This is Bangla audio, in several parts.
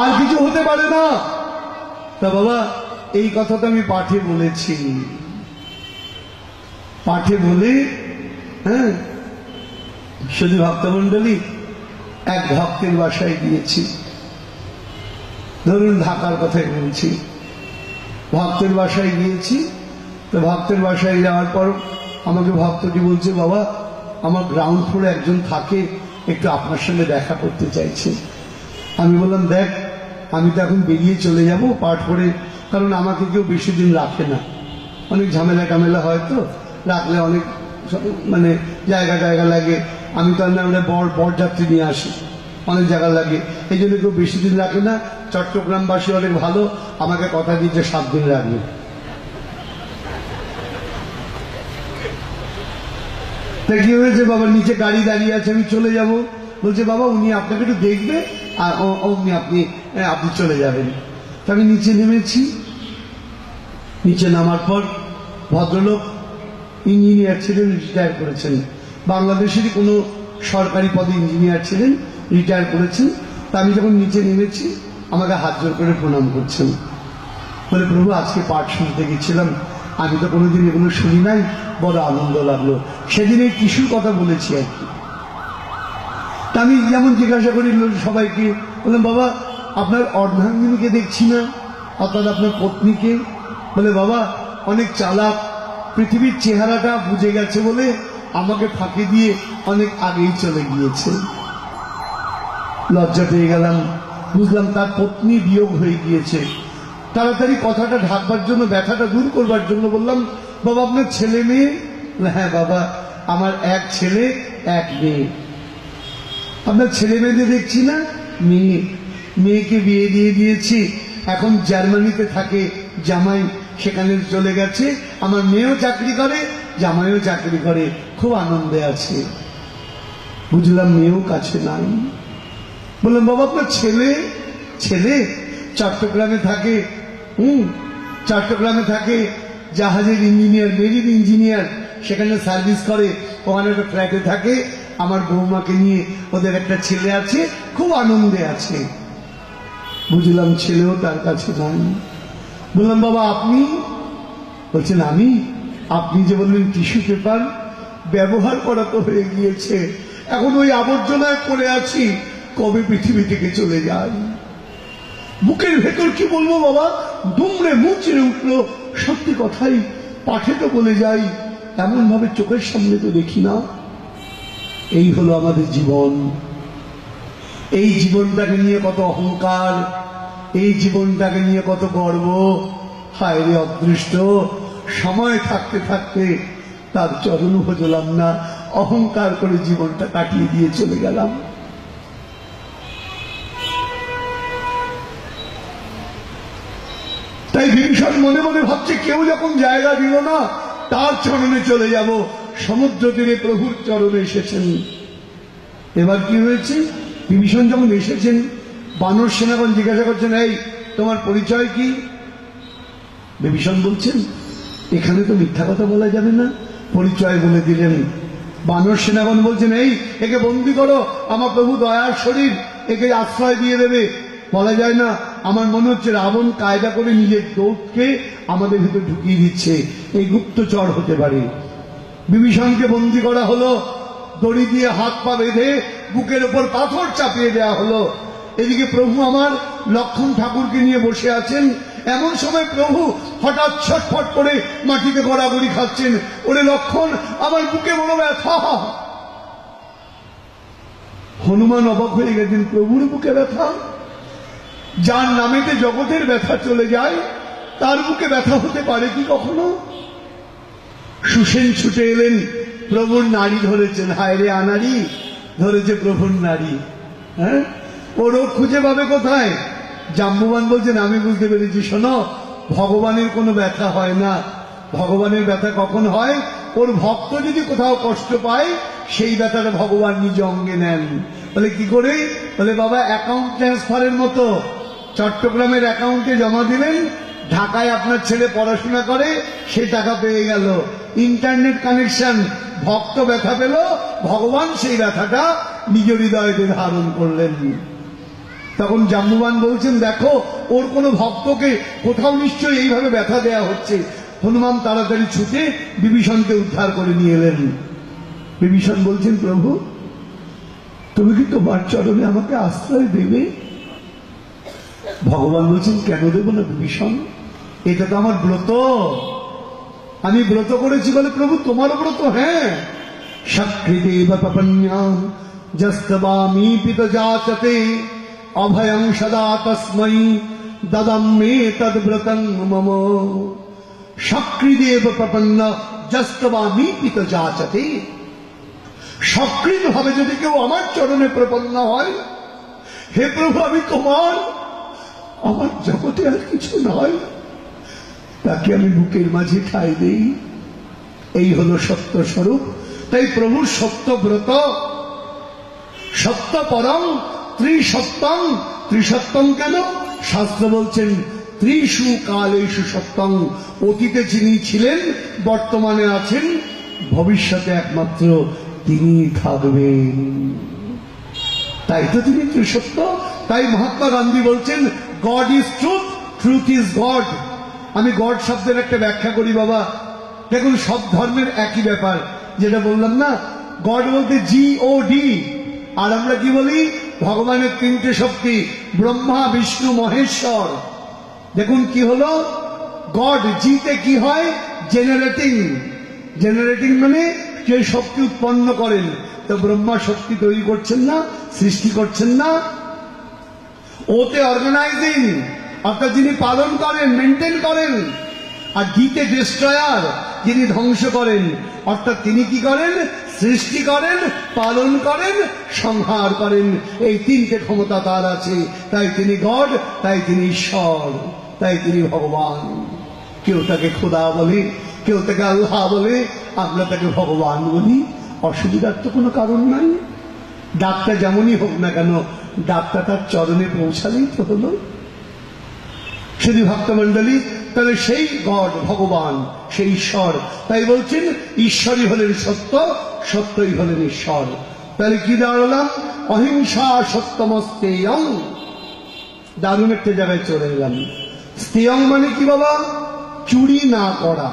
আর কিছু হতে পারে না। তা বাবা, এই কথাটা আমি পাঠে বলেছি। পাঠে বলে হ্যাঁ শুধু ভক্তমন্ডলী এক ভক্তের বাসায় গিয়েছি। ধরুন ঢাকার কথাই বলছি। ভক্তের বাসায় গিয়েছি, তো ভক্তের বাসায় যাওয়ার পর আমাকে ভক্তটি বলছে, বাবা, আমার গ্রাউন্ড ফ্লোরে একজন থাকে, একটু আপনার সঙ্গে দেখা করতে চাইছে। আমি বললাম, দেখ আমি তো এখন বেরিয়ে চলে যাব, পাঠ করে কারণ আমাকে কেউ বেশি দিন রাখে না। অনেক ঝামেলা টামেলা হয় তো, রাখলে অনেক মানে জায়গা জায়গা লাগে। আমি তো না আমরা বর, বরযাত্রী নিয়ে আসি, অনেক জায়গা লাগে। এই জন্য কেউ বেশি দিন রাখে না। চট্টগ্রামবাসী অনেক ভালো, আমাকে কথা দিয়েছে সাত দিন রাখবে তা কি হয়েছে বাবা? নিচে গাড়ি দাঁড়িয়ে আছে, আমি চলে যাব। বলছে, বাবা, উনি আপনাকে একটু দেখবে, আর অমনি আপনি আপনি চলে যাবেন। তা আমি নিচে নেমেছি। নিচে নামার পর ভদ্রলোক, ইঞ্জিনিয়ার ছিলেন রিটায়ার করেছেন। বাংলাদেশেরই কোনো সরকারি পদে ইঞ্জিনিয়ার ছিলেন রিটায়ার করেছেন। তা আমি যখন নিচে নেমেছি, আমাকে হাত জোর করে প্রণাম করছেন। বলে, প্রভু, আজকে পাঠ শুনতে গেছিলাম। আমি তো কোনোদিন এগুলো শুনি নাই। বড় আনন্দ লাগল। সেদিন এই টিস্যুর কথা বলেছি আর কি। তা আমি যেমন জিজ্ঞাসা করি, সবাইকে বললাম, বাবা আপনার অর্ধাঙ্গিনীকে দেখছি না, অর্থাৎ আপনার পত্নীকে। বলে, বাবা, অনেক চালাক, পৃথিবীর চেহারাটা বুঝে গেছে বলে আমাকে ফাঁকি দিয়ে অনেক আগেই চলে গিয়েছে। লজ্জা পেয়ে গেলাম। বুঝলাম তার পত্নী বিয়োগ হয়ে গিয়েছে। তাড়াতাড়ি কথাটা ঢাকবার জন্য, ব্যথাটা দূর করবার জন্য বললাম, বাবা, আপনার ছেলে মেয়ে? হ্যাঁ বাবা, আমার এক ছেলে, এক মেয়ে। আপনার ছেলে মেয়েদের দেখছি না, মেয়ে। মেয়েকে বিয়ে দিয়ে দিয়েছি। এখন জার্মানিতে থাকে, জামাই সেখানে চলে গেছে। আমার মেয়েও চাকরি করে, জামাইও চাকরি করে। খুব আনন্দে আছে। বুঝলাম মেয়েও কাছে নাই। বললাম, বাবা, আপনার ছেলে ছেলে চট্টগ্রামে থাকে, হুম, চট্টগ্রামে থাকে, জাহাজের ইঞ্জিনিয়ার, মেরিন ইঞ্জিনিয়ার, সেখানে সার্ভিস করে। ওখানে একটা ফ্ল্যাটে থাকে। আমার বৌমাকে নিয়ে ওদের একটা ছেলে আছে। খুব আনন্দে আছে। বুঝলাম ছেলেও তার কাছে নাই। বললাম, বাবা, আপনি? বলছেন, আমি? আপনি যে বললেন টিস্যু পেপার, ব্যবহার করা তো হয়ে গিয়েছে। এখন ওই আবর্জনায় পড়ে আছি, কবে পৃথিবী থেকে চলে যাই? বুকের ভেতর কি বলব, বাবা? দুমড়ে মুচড়ে উঠল, সত্যি কথাই, পাঠে তো বলে যাই এমন ভাবে চোখের সামনে তো দেখি না। এই হলো আমাদের জীবন। এই জীবনটাকে নিয়ে কত অহংকার, এই জীবনটাকে নিয়ে কত গর্ব, হায় রে অদৃষ্ট, সময় থাকতে থাকতে তার চরণ ভজলাম না, অহংকার করে জীবনটা কাটিয়ে দিয়ে চলে গেলাম। তাই ভীষণ মনে মনে ভাবছে, কেউ যখন জায়গা দিল না, তার চরণে চলে যাব, সমুদ্র তীরে প্রভুর চরণে এসেছেন। এবার কি হয়েছে? বিভীষণ যখন এসেছেন, বানর সেনাগণ জিজ্ঞাসা করছেন, এই, তোমার পরিচয় কি? বিভীষণ বলছেন, এখানে তো মিথ্যা কথা বলা যাবে না। পরিচয় বলে দিলেন বানর সেনাগণ, বলছেন, এই, একে বন্দি করো, আমার প্রভু দয়ার শরীর, একে আশ্রয় দিয়ে দেবে। বলা যায় না, আমার মনে হচ্ছে রাবণ কায়দা করে নিজের দৌড়কে আমাদের ভিতরে ঢুকিয়ে দিচ্ছে। এই গুপ্তচর হতে পারে। বিভীষণকে বন্দি করা হলো, দড়ি দিয়ে হাত পা বেঁধে বুকের ওপর পাথর চাপিয়ে দেওয়া হলো। এদিকে প্রভু আমার লক্ষণ ঠাকুরকে নিয়ে বসে আছেন। এমন সময় প্রভু হঠাৎ ছটফট করে মাটিতে গড়াগড়ি খাচ্ছেন। ওরে লক্ষণ, আমার বুকে বড় ব্যথা। হনুমান অবাক হয়ে গেছেন, প্রভুর বুকে ব্যথা? যার নামেতে জগতের ব্যথা চলে যায়, তার বুকে ব্যথা হতে পারে কি কখনো? সুসেন ছুটে এলেন। প্রভুর নারী ধরেছেন, হায় রে আনারি ধরেছে প্রভুর নারী হ্যাঁ? ও রোগ খুঁজে পাবে কোথায়? জাম্বুবান বলছেন আমি বুঝতে পেরেছি, শোনো, ভগবানের কোনো ব্যথা হয় না। ভগবানের ব্যথা কখন হয়? ওর ভক্ত যদি কোথাও কষ্ট পায়, সেই ব্যথাটা ভগবান নিজ অঙ্গে নেন। বলে, কি করে? বলে, বাবা অ্যাকাউন্ট ট্রান্সফারের মতো চট্টগ্রামের অ্যাকাউন্টে জমা দিলেন, ঢাকায় আপনার ছেলে পড়াশোনা করে, সে টাকা পেয়ে গেল। ইন্টারনেট কানেকশন, ভক্ত ব্যথা পেল, ভগবান সেই ব্যথাটা নিজ হৃদয়তে ধারণ করলেন তখন জাম্বুবান বলছেন, দেখো, ওর কোনো ভক্তকে কোথাও নিশ্চয়ই এইভাবে ব্যথা দেয়া হচ্ছে। হনুমান তাড়াতাড়ি ছুটে বিভীষণকে উদ্ধার করে নিয়ে এলেন। বিভীষণ বলছেন, প্রভু, তুমি কি তোমার চরণে আমাকে আশ্রয় দেবে? ভগবান বলছেন, কেন দেব না বিভীষণ? এটা তো আমার ব্রত। আমি ব্রত করেছি বলে প্রভু, তোমার ব্রত হ্যাঁ। সক্রিদেব পপন্যা যস্তবামি পিত যাচতে অভয়ং সদা তস্मै দদম মে তদ্ব্রতং মম। সক্রিদেব প্রপন্ন যস্তবামি পিত যাচতে সক্রিয় ভাবে যদি কেউ আমার চরণে প্রপন্ন হয়, হে প্রভু, আমি তোমার, আমার জগতে আর কিছু নয়। তাকে আমি বুকের মাঝে ঠাই দেই। এই হলো সত্য স্বরূপ। তাই প্রভু সত্য ব্রত, সত্য পরম ত্রিসত্যম কেন? শাস্ত্র বলছেন ত্রিশু কালেশু সত্যম অতীতে যিনি ছিলেন, বর্তমানে আছেন, ভবিষ্যতে একমাত্র তিনি থাকবেন। তাই তো তিনি ত্রিসত্য তাই মহাত্মা গান্ধী বলছেন God is truth truth is God আমি গড শব্দের একটা ব্যাখ্যা করি, বাবা। দেখুন, সব ধর্মের একই ব্যাপার। যেটা বললাম না, গড বলতে জি ও ডি আর আমরা কি বলি? ভগবানের তিনটে শক্তি, ব্রহ্মা, বিষ্ণু, মহেশ্বর। দেখুন কি হলো? গড জিতে কি হয়? জেনারেটিং জেনারেটিং মানে যে শক্তি উৎপন্ন করেন। তো ব্রহ্মা শক্তি তৈরি করছেন না, সৃষ্টি করছেন না। ওতে অর্গানাইজিং অর্থাৎ যিনি পালন করেন মেনটেন করেন, আর গীতে ডিস্ট্রয়ার যিনি ধ্বংস করেন, অর্থাৎ তিনি কি করেন? সৃষ্টি করেন, পালন করেন, সংহার করেন। এই তিনটে ক্ষমতা তার আছে। তাই তিনি গড, তাই তিনি ঈশ্বর, তাই তিনি ভগবান। কেউ তাকে খোদা বলে, কেউ তাকে আল্লাহ বলে, আমরা তাকে ভগবান বলি। অসুবিধার তো কোনো কারণ নাই। ডাক্তার যেমনই হোক না কেন, ডাক্তার তার চরণে পৌঁছালেই তো হলো। শুধু ভক্তমণ্ডলী তাহলে সেই গড, ভগবান, সেই ঈশ্বর। তাই বলছেন, ঈশ্বরই হলেন সত্য, সত্যই হলেন ঈশ্বর। তাহলে কি দাঁড়ালাম? অহিংসা সত্যমস্তেয়ং। দারুণ একটা জায়গায় চলে এলাম। স্তেয়ং মানে কি বাবা? চুরি না করা।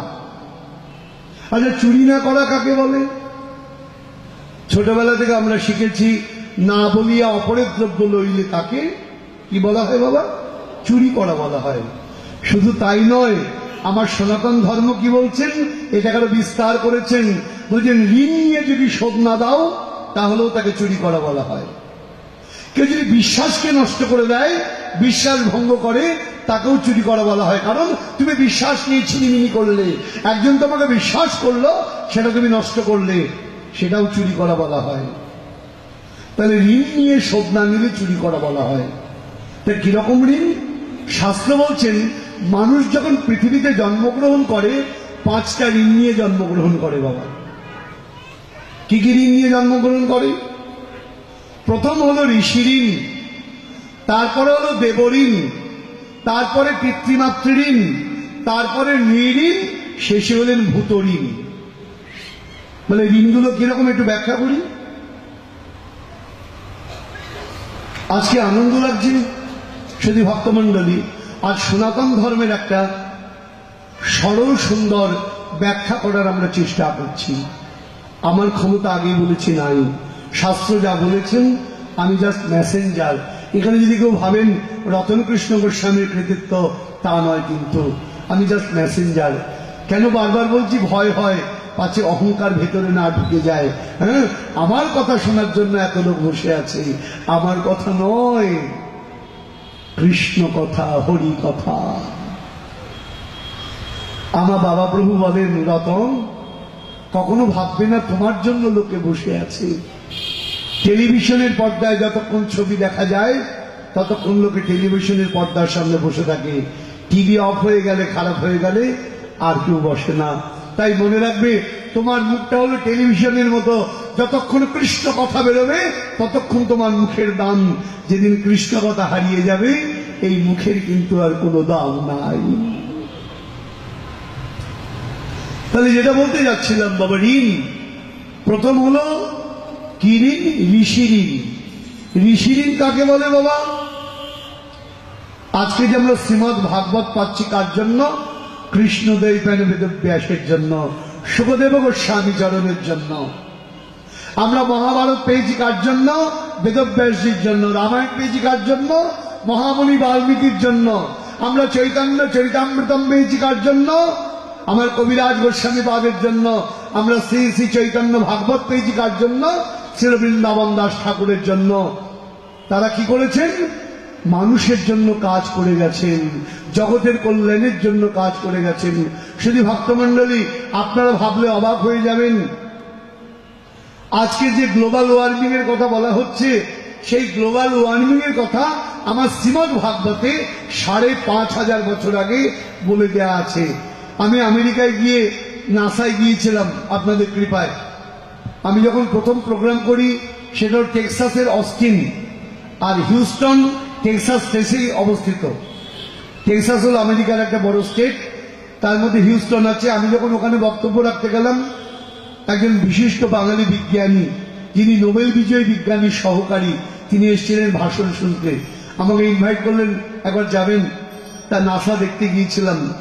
আচ্ছা চুরি না করা কাকে বলে? ছোটবেলা থেকে আমরা শিখেছি, না বলিয়া অপরের দ্রব্য লইলে তাকে কি বলা হয় বাবা? চুরি করা বলা হয়। শুধু তাই নয়, আমার সনাতন ধর্ম কি বলছেন? এটাকে আরও বিস্তার করেছেন। বলছেন, ঋণ নিয়ে যদি শোধ না দাও, তাহলেও তাকে চুরি করা বলা হয়। কেউ যদি বিশ্বাসকে নষ্ট করে দেয়, বিশ্বাস ভঙ্গ করে, তাকেও চুরি করা বলা হয়। কারণ তুমি বিশ্বাস নিয়ে ছিনিমিনি করলে। একজন তোমাকে বিশ্বাস করল, সেটা তুমি নষ্ট করলে। সেটাও চুরি করা বলা হয়। তাহলে ঋণ নিয়ে শোধ না নিলে চুরি করা বলা হয়। তা কীরকম ঋণ? শাস্ত্র বলছেন, মানুষ যখন পৃথিবীতে জন্মগ্রহণ করে, পাঁচটা ঋণ নিয়ে জন্মগ্রহণ করে বাবা। কি কি ঋণ নিয়ে জন্মগ্রহণ করে? প্রথম হলো ঋষি ঋণ, তারপরে হলো দেবঋণ তারপরে পিতৃমাতৃঋণ তারপরে নৃঋণ শেষে হলেন ভূত ঋণ। মানে ঋণগুলো কীরকম একটু ব্যাখ্যা করি? আজকে আনন্দ লাগছে। শুধু ভক্তমণ্ডলী আজ সনাতন ধর্মের একটা সরল, সুন্দর ব্যাখ্যা করার আমরা চেষ্টা করছি। আমার ক্ষমতা আগেই বলেছি নাই। শাস্ত্র যা বলেছেন, আমি জাস্ট মেসেঞ্জার এখানে যদি কেউ ভাবেন রতনকৃষ্ণ গোস্বামীর কৃতিত্ব, তা নয় কিন্তু। আমি জাস্ট মেসেঞ্জার কেন বারবার বলছি? ভয় হয়, পাছে অহংকার ভেতরে না ঢুকে যায়। হ্যাঁ? আমার কথা শোনার জন্য এত লোক বসে আছে। আমার কথা নয়। কৃষ্ণ কথা, হরি কথা। আমার বাবা প্রভু বলেন রতন কখনো ভাববে না তোমার জন্য লোকে বসে আছে। টেলিভিশনের পর্দায় যতক্ষণ ছবি দেখা যায়, ততক্ষণ লোকে টেলিভিশনের পর্দার সামনে বসে থাকে। টিভি অফ হয়ে গেলে, খারাপ হয়ে গেলে আর কেউ বসে না। তাই মনে রাখবে, তোমার মুখটা হলো টেলিভিশনের মতো। যতক্ষণ কৃষ্ণ কথা বেরোবে, ততক্ষণ তোমার মুখের দাম। যেদিন কৃষ্ণ কথা হারিয়ে যাবে, এই মুখের কিন্তু আর কোনো দাম নাই। তাহলে যেটা বলতে যাচ্ছিলাম, বাবা, ঋণ। প্রথম হলো, কি ঋণ? ঋষি ঋণ। ঋষি ঋণ কাকে বলে, বাবা? আজকে যে আমরা শ্রীমদ ভাগবত পাচ্ছি, কার জন্য? কৃষ্ণদেব বেদ ব্যাসের জন্য, সুখদেব গোস্বামী চরণের জন্য। আমরা মহাভারত পেয়েছি কার জন্য? বেদব্যাসজির জন্য, রামায়ণ পেয়েছি কার জন্য? মহামণি বাল্মীকির জন্য। আমরা চৈতন্য চরিতামৃতম পেয়েছি কার জন্য? আমার কবিরাজ গোস্বামী বাদের জন্য। আমরা শ্রী শ্রী চৈতন্য ভাগবত পেয়েছি কার জন্য? শ্রী বৃন্দাবন দাস ঠাকুরের জন্য। তারা কি করেছেন? মানুষের জন্য কাজ করে গেছেন, জগতের কল্যাণের জন্য কাজ করে গেছেন। শুধু ভক্তমণ্ডলী, আপনারা ভাবলে অবাক হয়ে যাবেন। আজকে যে গ্লোবাল ওয়ার্মিং এর কথা বলা হচ্ছে, সেই গ্লোবাল ওয়ার্মিং এর কথা আমার শ্রীমদ ভাগবতে সাড়ে পাঁচ হাজার বছর আগে বলে দেয়া আছে। আমি আমেরিকায় গিয়ে নাসায় গিয়েছিলাম আপনাদের কৃপায়। আমি যখন প্রথম প্রোগ্রাম করি, সেটা টেক্সাসের অস্টিন আর হিউস্টন টেক্সাস স্টেটেই অবস্থিত। টেক্সাস হল আমেরিকার একটা বড় স্টেট তার মধ্যে হিউস্টন আছে। আমি যখন ওখানে বক্তব্য রাখতে গেলাম, একজন বিশিষ্ট বাঙালি বিজ্ঞানী, যিনি নোবেল বিজয়ী বিজ্ঞানীর সহকারী, তিনি এসেছিলেন ভাষণ শুনতে। আমাকে ইনভাইট করলেন, একবার যাবেন? তা নাসা দেখতে গিয়েছিলাম।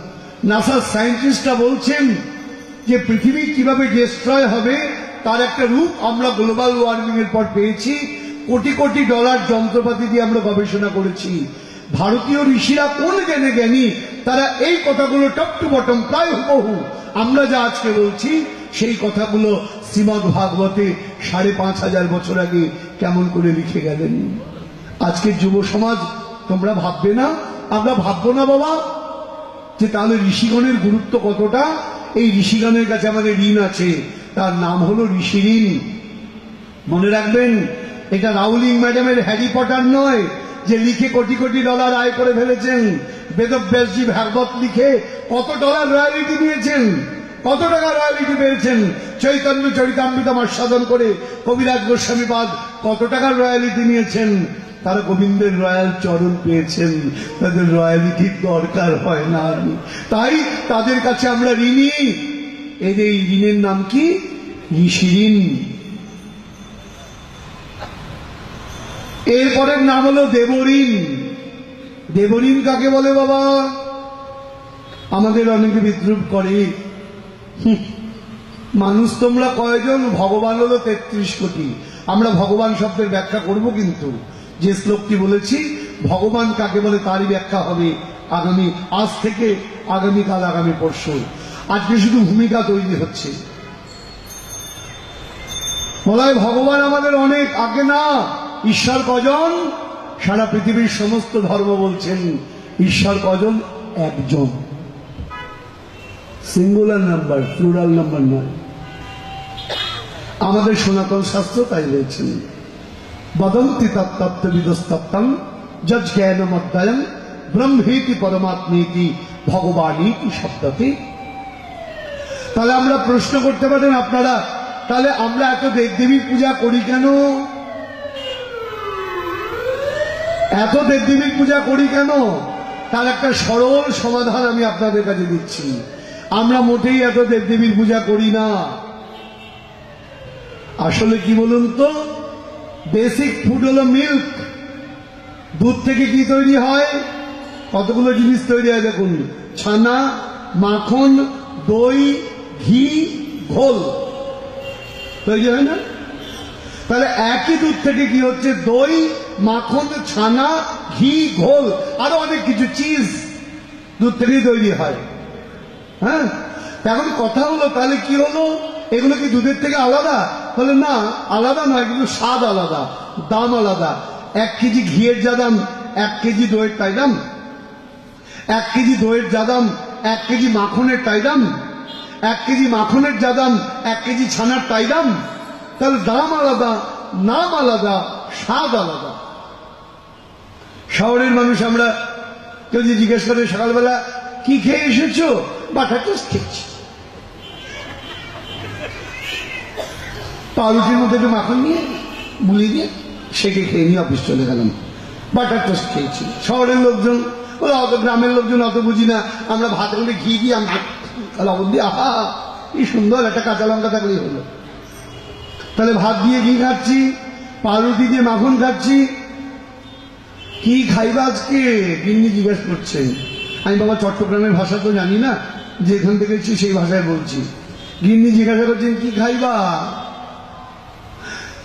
নাসার সায়েন্টিস্টরা বলছেন যে পৃথিবী কীভাবে ডিস্ট্রয় হবে, তার একটা রূপ আমরা গ্লোবাল ওয়ার্মিং এর পর পেয়েছি। কোটি কোটি ডলার যন্ত্রপাতি দিয়ে আমরা গবেষণা করেছি। ভারতীয় ঋষিরা কোন জ্ঞানে জ্ঞানী, তারা এই কথাগুলো টপ টু বটম, প্রায় হুবহু। আমরা যা আজকে বলছি, সেই কথাগুলো শ্রীমদ ভাগবতে সাড়ে পাঁচ হাজার বছর আগে কেমন করে লিখে গেলেন। আজকের যুব সমাজ, তোমরা ভাববে না? আমরা ভাববো না বাবা, যে তাহলে ঋষিগণের গুরুত্ব কতটা? এই ঋষিগণের কাছে আমাদের ঋণ আছে। তার নাম হলো ঋষি ঋণ মনে রাখবেন এটা রাউলিং ম্যাডামের হ্যারি পটার নয়, যে লিখে কোটি কোটি ডলার আয় করে ফেলেছেন। বেদব্যাসজি ভাগবত লিখে কত ডলার রয়্যালিটি নিয়েছেন কত টাকা রয়্যালিটি পেয়েছেন। চৈতন্য চরিতামৃত আস্বাদন করে কবিরাজ গোস্বামীপাদ কত টাকার রয়্যালিটি নিয়েছেন। তারা গোবিন্দের রয়্যাল চরণ পেয়েছেন। তাদের রয়্যালিটির দরকার হয় না। তাই তাদের কাছে আমরা ঋণী। এদের ঋণের নাম কি? ঋষি ঋণ। এরপরের নাম হলো দেবঋণ দেবঋণ কাকে বলে বাবা? আমাদের অনেকে বিদ্রুপ করে। মানুষ তোমরা কয়জন? ভগবান হলো তেত্রিশ কোটি। আমরা ভগবান শব্দের ব্যাখ্যা করব কিন্তু। যে শ্লোকটি বলেছি, ভগবান কাকে বলে তারই ব্যাখ্যা হবে আগামী, আজ থেকে আগামীকাল, আগামী পরশু। আজকে শুধু ভূমিকা তৈরি হচ্ছে। বলা ভগবান আমাদের অনেক, আগে না। ঈশ্বর কজন? সারা পৃথিবীর সমস্ত ধর্ম বলছেন, ঈশ্বর কজন? একজন। সিঙ্গুলার নাম্বার প্লুরাল নাম্বার নয়। আমাদের সনাতন শাস্ত্র তাই রয়েছেন বদন্তি তত্ত্ববিদস্তত্তম যজ জ্ঞানম অধ্যায়ন ব্রহ্মেতি পরমাত্মেতি ভগবানীতি শব্দতে। তাহলে আমরা প্রশ্ন করতে পারেন আপনারা, তাহলে আমরা এত দেবদেবীর পূজা করি কেন? এত দেবদেবীর পূজা করি কেন? তার একটা সরল সমাধান আমি আপনাদের কাছে দিচ্ছি। আমরা মোটেই এত দেবদেবীর পূজা করি না। আসলে কি বলুন তো? বেসিক ফুড হলো মিল্ক দুধ থেকে কি তৈরি হয়? কতগুলো জিনিস তৈরি হয় দেখুন। ছানা, মাখন, দই, ঘি, ঘোল। তৈরি হয় না? তাহলে একই দুধ থেকে কি হচ্ছে? দই মাখন, ছানা, ঘি, ঘোল, আরও অনেক কিছু চিজ দুধ থেকেই তৈরি হয়। হ্যাঁ? এখন কথা হলো, তাহলে কি হলো? এগুলো কি দুধের থেকে আলাদা? বলে না, আলাদা নয়, কিন্তু স্বাদ আলাদা, দাম আলাদা। এক কেজি ঘিয়ের যা দাম, এক কেজি দইয়ের তাই দাম। এক কেজি দইয়ের যা দাম, এক কেজি মাখনের তাই দাম। এক কেজি মাখনের যা দাম, এক কেজি ছানার তাই দাম। তাহলে দাম আলাদা, নাম আলাদা, স্বাদ আলাদা। শহরের মানুষ আমরা যদি জিজ্ঞেস করে সকালবেলা, কি খেয়ে এসেছ? বাটার টোস্ট খেয়েছি। পাউরুটির মধ্যে একটু মাখন নিয়ে মুলি দিয়ে সেকে খেয়ে নিয়ে অফিস চলে গেলাম। বাটার টোস্ট খেয়েছি। শহরের লোকজন, ওরা অত গ্রামের লোকজন অত বুঝি না। আমরা ভাত হলে ঘি দিয়ে আমরা লবণ দিয়ে, আহা, কি সুন্দর, একটা কাঁচা লঙ্কা থাকলেই হলো। তাহলে ভাত দিয়ে ঘি খাচ্ছি, পাউরুটি দিয়ে মাখন খাচ্ছি কি খাইবা আজকে? গিন্নি জিজ্ঞেস করছেন আমি বাবা চট্টগ্রামের ভাষা তো জানি না যে এখান থেকে সেই ভাষায় বলছি। গিন্নি জিজ্ঞাসা করছেন কি খাইবা?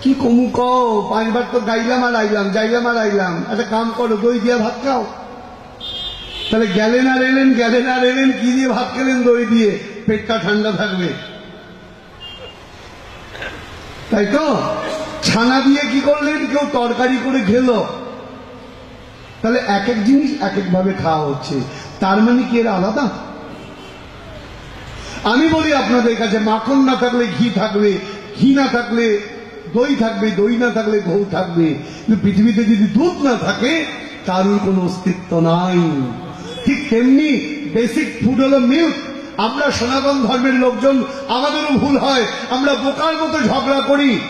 কি কমু কও? পাঁচবার তো গাইলাম আর আইলাম যাইলাম আর আইলাম। একটা কাম করো, দই দিয়ে ভাত খাও। তাহলে গেলেন আর এলেন, গেলেন আর এলেন, কি দিয়ে ভাত খেলেন দই দিয়ে? পেটটা ঠান্ডা থাকবে। তাই তো? ছানা দিয়ে কি করলেন? কেউ তরকারি করে খেলো। তাহলে এক এক জিনিস এক এক ভাবে খাওয়া হচ্ছে। তার মানে কি এর আলাদা? আমি বলি আপনাদের কাছে, মাখন না থাকলে ঘি থাকবে, ঘি না থাকলে দই থাকবে, দই না থাকলে ঘৌ থাকবে। কিন্তু পৃথিবীতে যদি দুধ না থাকে তারই কোনো অস্তিত্ব নাই। ঠিক তেমনি বেসিক ফুড হলো মিল্ক আমরা সনাতন ধর্মের লোকজন, আমাদেরও ভুল হয়। আমরা বোকার মতো ঝগড়া করি।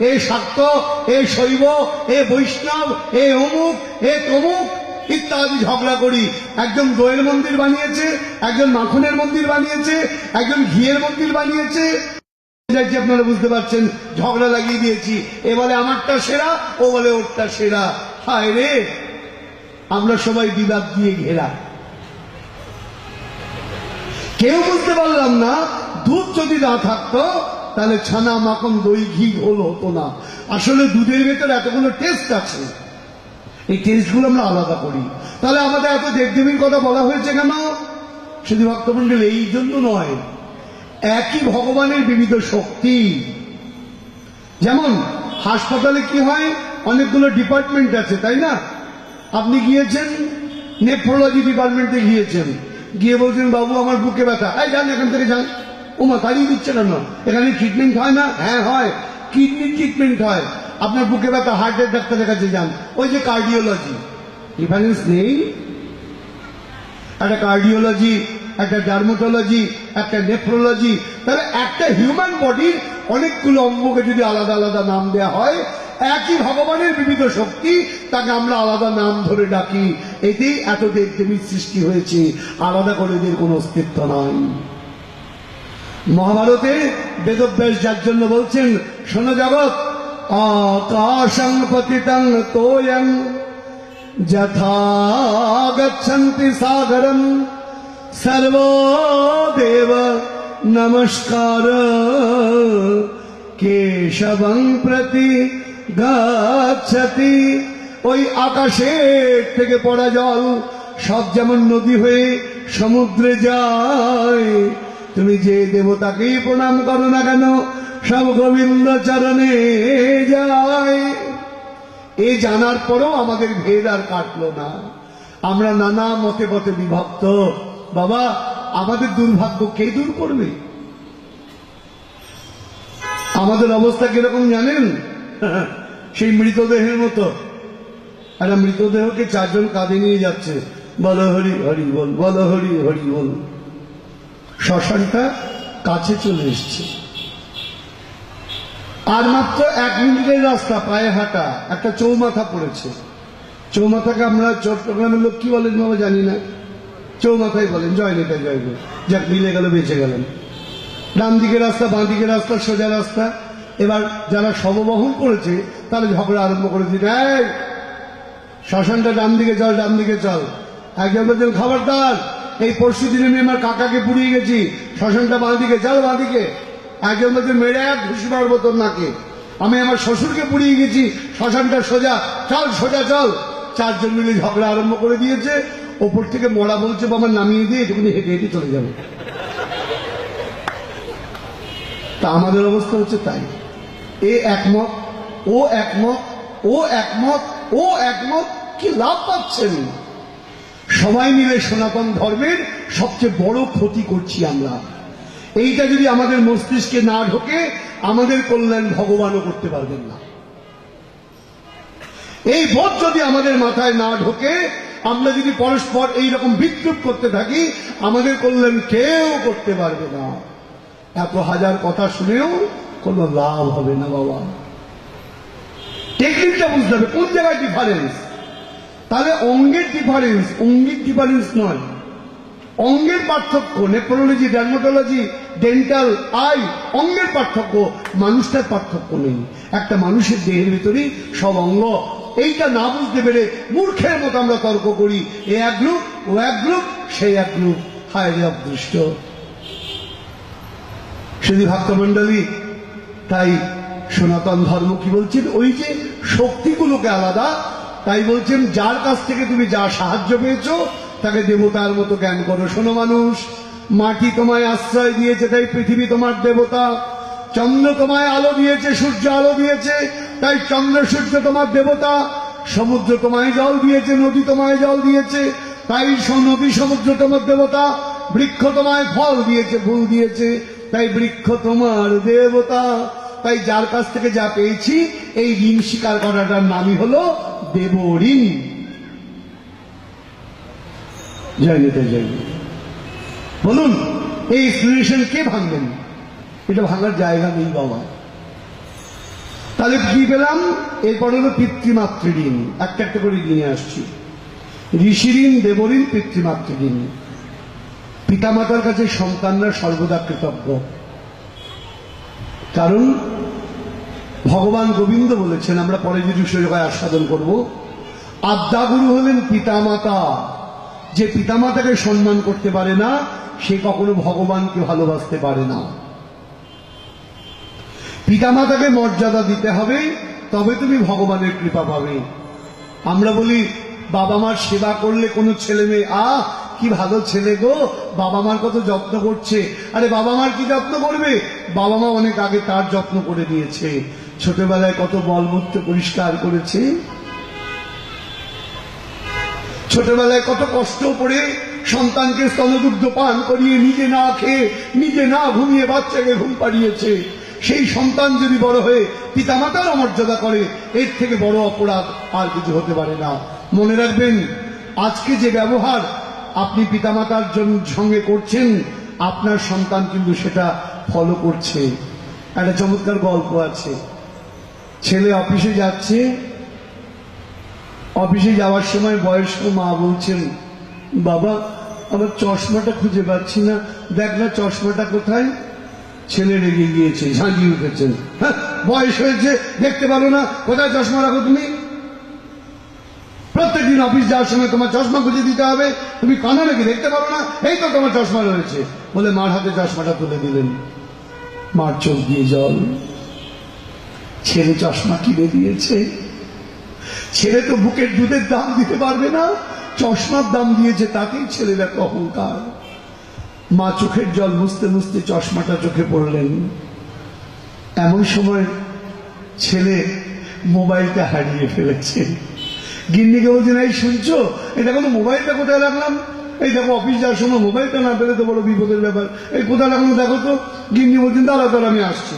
এ শাক্ত, এ শৈব, এ বৈষ্ণব, এ অমুক, এ তমুক ইত্যাদি ঝগড়া করি। একজন দইয়ের মন্দির বানিয়েছে, একজন মাখনের মন্দির বানিয়েছে, একজন ঘিয়ের মন্দির বানিয়েছে। আপনারা বুঝতে পারছেন, ঝগড়া লাগিয়ে দিয়েছি। এ বলে আমারটা সেরা, ও বলে ওরটা সেরা। হায় রে! আমরা সবাই বিবাদ দিয়ে ঘেরা। কেউ বুঝতে পারলাম না দুধ যদি না থাকতো তাহলে ছানা মাখন দই ঘি ঘোল হতো না। আসলে দুধের ভেতর এতগুলো টেস্ট আছে। এই টেস্টগুলো আমরা আলাদা করি। তাহলে আমাদের এত দেবদেবীর কথা বলা হয়েছে কেন? শুধু ভক্তমন্ডল এই জন্য নয়, একই ভগবানের বিবিধ শক্তি। যেমন হাসপাতালে কি হয়? অনেকগুলো ডিপার্টমেন্ট আছে, তাই না? আপনি গিয়েছেন? নেফ্রোলজি ডিপার্টমেন্টে গিয়েছেন। গিয়ে বলছেন, বাবু, আমার বুকে ব্যথা। এই যান, এখান থেকে যান। ওমা তাড়িয়ে দিচ্ছে কেন? এখানে ট্রিটমেন্ট হয় না? হ্যাঁ হয়। কিডনির ট্রিটমেন্ট হয়। আপনার বুকে ব্যথা হার্টের ডাক্তারের কাছে যান। ওই যে কার্ডিওলজি ডিফারেন্স নেই। একটা কার্ডিওলজি একটা ডার্মাটোলজি একটা নেফ্রোলজি তাহলে একটা হিউম্যান বডির অনেকগুলো অঙ্গকে যদি আলাদা আলাদা নাম দেওয়া হয়, একই ভগবানের বিবিধ শক্তি, তাকে আমরা আলাদা নাম ধরে ডাকি। এতেই এত দেব দেবীর সৃষ্টি হয়েছে। আলাদা করে এদের কোনো অস্তিত্ব নাই। মহাভারতে বেদব্যাস যার জন্য বলছেন, শোনো জগৎ আকাশং পতিতং তোয়ং, যথা গচ্ছন্তি সাগরম সর্বদেব নমস্কার, কেশবং প্রতি গচ্ছতি। ওই আকাশের থেকে পড়া জল সব যেমন নদী হয়ে সমুদ্রে যায় তুমি যে দেবতাকেই প্রণাম করো না কেন, সব গোবিন্দ চরণে এ জানার পরও আমাদের ভেদ আর কাটলো না। আমরা নানা মতে মতে বিভক্ত। বাবা, আমাদের দুর্ভাগ্য কে দূর করবে? আমাদের অবস্থা কীরকম জানেন? সেই মৃতদেহের মতো। একটা মৃতদেহকে চারজন কাঁধে নিয়ে যাচ্ছে। বল হরি হরি বল বল হরি হরি বল। শ্মশানটা কাছে চলে এসছে। আর মাত্র এক মিনিটের রাস্তা, পায়ে হাঁটা, একটা চৌমাথা পড়েছে। চৌমাথাকে আমরা চট্টগ্রামের লোক কি বলেন বাবা জানি না। চৌমাথাই বলেন, জয় নেতা, জয় গো যাক, মিলে গেল, বেঁচে গেলেন। ডান দিকে রাস্তা, বাঁ দিকে রাস্তা, সোজা রাস্তা। এবার যারা শববহন করেছে, তারা ঝগড়া আরম্ভ করেছে। এই, শ্মশানটা ডান দিকে চল, ডান দিকে চল। একজন বলছেন, খবরদার এই পরশু দিনে আমি আমার কাকাকে পুড়িয়ে গেছি, শ্মশানটা বাঁ দিকে চল বাঁ দিকে একজন বলছেন মেরে এক ঘুষি মারবো তোর নাকে। আমি আমার শ্বশুরকে পুড়িয়ে গেছি, শ্মশানটা সোজা, চল সোজা চল। চারজন মিলে ঝগড়া আরম্ভ করে দিয়েছে, ওপর থেকে মরা বলছে, বাবা, নামিয়ে দিয়ে এটুকুনি হেঁটে হেঁটে চলে যাবে। তা আমাদের অবস্থা হচ্ছে তাই। এ একমত, ও একমত ও একমত ও একমত, কি লাভ পাচ্ছেন? সবাই মিলে সনাতন ধর্মের সবচেয়ে বড় ক্ষতি করছি আমরা। এইটা যদি আমাদের মস্তিষ্কে না ঢোকে, আমাদের কল্যাণ ভগবানও করতে পারবেন না। এই বোধ যদি আমাদের মাথায় না ঢোকে, আমরা যদি পরস্পর এই রকম করতে থাকি, আমাদের কল্যাণ কেউ করতে পারবে না। এত হাজার কথা শুনেও কোনো লাভ হবে না বাবা। টেকনিকটা বুঝতে হবে, কোন জায়গায় ডিফারেন্স তাহলে অঙ্গের ডিফারেন্স অঙ্গিক ডিফারেন্স নয়। অঙ্গের পার্থক্য নেফ্রোলজি ডার্মাটোলজি ডেন্টাল আই অঙ্গের পার্থক্য, মানুষটার পার্থক্য নেই। একটা মানুষের দেহের ভিতরেই সব অঙ্গ। এইটা না বুঝতে পেরে মূর্খের মতো আমরা তর্ক করি, এ এক গ্রুপ, ও এক গ্রুপ সেই এক গ্রুপ। হায় অদৃষ্ট। সেদি ভক্তমন্ডলী তাই সনাতন ধর্ম কি বলছেন? ওই যে শক্তিগুলোকে আলাদা তাই বলছেন, যার কাছ থেকে তুমি যা সাহায্য পেয়েছ, তাকে দেবতার মতো জ্ঞান করো। শোনো মানুষ, মাটি তোমায় আশ্রয় দিয়েছে, তাই পৃথিবী তোমার দেবতা। চন্দ্র তোমায় আলো দিয়েছে, সূর্য আলো দিয়েছে, তাই চন্দ্র, সূর্য তোমার দেবতা। সমুদ্র তোমায় জল দিয়েছে, নদী তোমায় জল দিয়েছে, তাই নদী, সমুদ্র তোমার দেবতা। বৃক্ষ তোমায় ফল দিয়েছে, ফুল দিয়েছে, তাই বৃক্ষ তোমার দেবতা। তাই যার কাছ থেকে যা পেয়েছি, এই ঋণ স্বীকার করাটার নামই হলো দেব ঋণ জয় নেতা জয়। বলুন, এই এক্সপ্লেনেশন কে ভাঙবেন? এটা ভাঙার জায়গা নেই বাবা। তাহলে কি পেলাম? এরপর হলো পিতৃমাতৃ ঋণ। একটা একটা করে নিয়ে আসছি। ঋষি ঋণ দেবঋণ, পিতৃমাতৃ ঋণ। পিতামাতার কাছে সন্তানরা সর্বদা কৃতজ্ঞ। কারণ ভগবান গোবিন্দ বলেছেন, আমরা পরে যদি সুযোগায় আস্বাদন করব। আদ্যাগুরু হলেন পিতামাতা। যে পিতামাতাকে সম্মান করতে পারে না, সে কখনো ভগবানকে ভালোবাসতে পারে না। পিতামাতাকে মর্যাদা দিতে হবে, তবে তুমি ভগবানের কৃপা পাবে। আমরা বলি, বাবা মার সেবা করলে কোনো ছেলে মেয়ে আহ কি ভালো ছেলে গো, বাবা মার কত যত্ন করছে। আরে, বাবা মার কি যত্ন করবে? বাবা মা অনেক আগে তার যত্ন করে দিয়েছে। ছোটবেলায় কত বলমূত্র পরিষ্কার করেছে। ছোটবেলায় কত কষ্ট করে সন্তানকে স্তনদুগ্ধ পান করিয়ে নিজে না খেয়ে, নিজে না ঘুমিয়ে বাচ্চাকে ঘুম পাড়িয়েছে। সেই সন্তান যদি বড় হয়ে পিতামাতার অমর্যাদা করে, এর থেকে বড় অপরাধ আর কিছু হতে পারে না। মনে রাখবেন, আজকে যে ব্যবহার আপনি পিতামাতার জন্য সঙ্গে করছেন, আপনার সন্তান কিন্তু সেটা ফলো করছে। একটা চমৎকার গল্প আছে। ছেলে অফিসে যাচ্ছে। অফিসে যাওয়ার সময় বয়স্ক মা বলছেন, বাবা, আমার চশমাটা খুঁজে পাচ্ছি না। দেখ না চশমাটা কোথায়? ছেলে রেগে গিয়েছে ঝাঁঝিয়ে উঠেছেন হ্যাঁ বয়স হয়েছে, দেখতে পারো না। কোথায় চশমা রাখো তুমি? প্রত্যেকদিন অফিস যাওয়ার সময় তোমার চশমা খুঁজে দিতে হবে। তুমি কানা নাকি দেখতে পারো না? এই তো তোমার চশমা রয়েছে। বলে মার হাতে চশমাটা তুলে দিলেন। মার চোখ দিয়ে জল। ছেলে চশমা কিনে দিয়েছে। ছেলে তো বুকের দুধের দাম দিতে পারবে না। চশমার দাম দিয়েছে তাকেই ছেলের একটা অহংকার। মা চোখের জল মুছতে মুছতে চশমাটা চোখে পড়লেন। এমন সময় ছেলে মোবাইলটা হারিয়ে ফেলেছে। গিন্নিকে বলছেন এই শুনছো? এই দেখো মোবাইলটা কোথায় রাখলাম? এই দেখো অফিস যাওয়ার সময় মোবাইলটা না পেলে তো বড় বিপদের ব্যাপার। এই কোথায় রাখলাম দেখো তো? গিন্নি বলছেন দাঁড়া দাঁড়া আমি আসছি।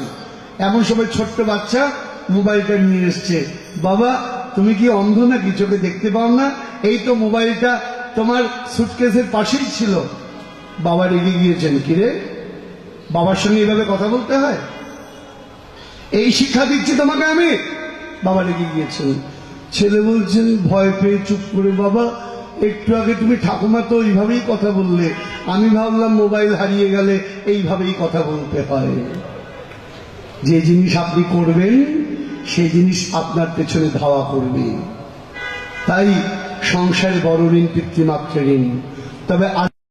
এমন সময় ছোট্ট বাচ্চা মোবাইলটা নিয়ে এসছে। বাবা, তুমি কি অন্ধ নাকি? চোখে দেখতে পাও না? এই তো মোবাইলটা তোমার সুটকেসের পাশেই ছিল। বাবা রেগে গিয়েছেন কিরে বাবার সঙ্গে এভাবে কথা বলতে হয়? এই শিক্ষা দিচ্ছি তোমাকে আমি। বাবা রেগে গিয়েছেন। ছেলে বলছেন, ভয় পেয়ে চুপ করে বাবা, একটু আগে তুমি ঠাকুমা তো এইভাবেই কথা বললে। আমি ভাবলাম মোবাইল হারিয়ে গেলে এইভাবেই কথা বলতে হয়। যে জিনিস আপনি করবেন সেই জিনিস আপনার পেছনে ধাওয়া করবে। তাই সংসারে বড় ঋণ পিতৃমাত্র ঋণ। তবে